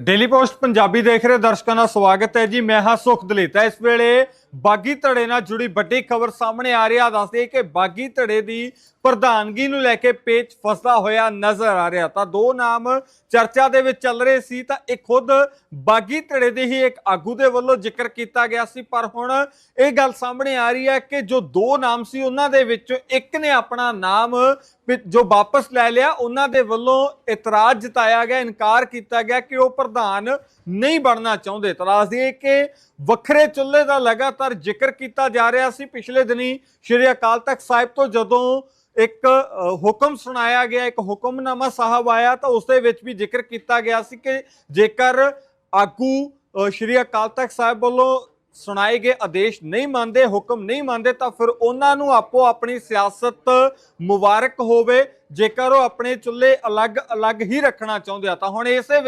Daily post Punjabi ਦੇਖ ਰਹੇ ਦਰਸ਼ਕਾਂ ਦਾ ਸਵਾਗਤ ਹੈ ਜੀ। ਮੈਂ ਹਾਂ ਸੁਖ ਦਲੇਤਾ ਇਸ ਵੇਲੇ ਬਾਗੀ ਧੜੇ ਨਾਲ ਜੁੜੀ ਵੱਡੀ ਖਬਰ ਸਾਹਮਣੇ ਆ ਰਹੀ ਆ ਦੱਸਦੇ ਕਿ ਬਾਗੀ ਧੜੇ ਦੀ ਪ੍ਰਧਾਨਗੀ ਨੂੰ ਲੈ ਕੇ ਪੇਚ ਫਸਦਾ ਹੋਇਆ ਨਜ਼ਰ ਆ ਰਿਹਾ। ਤਾਂ ਦੋ ਨਾਮ ਚਰਚਾ ਦੇ ਵਿੱਚ ਚੱਲ ਰਹੇ ਸੀ। ਤਾਂ ਇਹ ਖੁਦ ਬਾਗੀ ਧੜੇ ਦੇ ਹੀ ਇੱਕ ਆਗੂ ਦੇ ਵੱਲੋਂ ਜ਼ਿਕਰ ਕੀਤਾ ਗਿਆ ਸੀ। ਪਰ ਹੁਣ ਇਹ ਗੱਲ ਸਾਹਮਣੇ ਆ ਰਹੀ ਹੈ ਕਿ ਜੋ ਦੋ ਨਾਮ ਸੀ, ਉਹਨਾਂ ਦੇ ਵਿੱਚੋਂ ਇੱਕ ਨੇ ਆਪਣਾ ਨਾਮ ਜੋ ਵਾਪਸ ਲੈ ਲਿਆ, ਉਹਨਾਂ ਦੇ ਵੱਲੋਂ ਇਤਰਾਜ਼ ਜਤਾਇਆ ਗਿਆ, ਇਨਕਾਰ ਕੀਤਾ ਗਿਆ ਕਿ ਉਹ ਪ੍ਰਧਾਨ ਨਹੀਂ ਬਣਨਾ ਚਾਹੁੰਦੇ। ਇਤਰਾਜ਼ ਦੀ ਕਿ ਵੱਖਰੇ ਚੁੱਲ੍ਹੇ ਦਾ ਲਗਾਤਾਰ ਜ਼ਿਕਰ ਕੀਤਾ ਜਾ ਰਿਹਾ ਸੀ। ਪਿਛਲੇ ਦਿਨੀ ਸ਼੍ਰੀ ਅਕਾਲ ਤਖਤ ਸਾਹਿਬ ਤੋਂ ਜਦੋਂ ਇੱਕ ਹੁਕਮ ਸੁਣਾਇਆ ਗਿਆ, ਇੱਕ ਹੁਕਮਨਾਮਾ ਸਾਹਿਬ ਆਇਆ, ਤਾਂ ਉਸ ਦੇ ਵਿੱਚ ਵੀ ਜ਼ਿਕਰ ਕੀਤਾ ਗਿਆ ਸੀ ਕਿ ਜੇਕਰ ਆਗੂ ਸ਼੍ਰੀ ਅਕਾਲ ਤਖਤ ਸਾਹਿਬ ਵੱਲੋਂ ਸੁਣਾਏ ਗਏ ਆਦੇਸ਼ ਨਹੀਂ ਮੰਨਦੇ, ਹੁਕਮ ਨਹੀਂ ਮੰਨਦੇ, ਤਾਂ ਫਿਰ ਉਹਨਾਂ ਨੂੰ ਆਪੋ ਆਪਣੀ ਸਿਆਸਤ ਮੁਬਾਰਕ ਹੋਵੇ, ਜੇਕਰ ਉਹ ਆਪਣੇ ਚੁੱਲ੍ਹੇ ਅਲੱਗ-ਅਲੱਗ ਹੀ ਰੱਖਣਾ ਚਾਹੁੰਦੇ ਆ। ਤਾਂ ਹੁਣ ਇਸੇ ਵਿੱਚ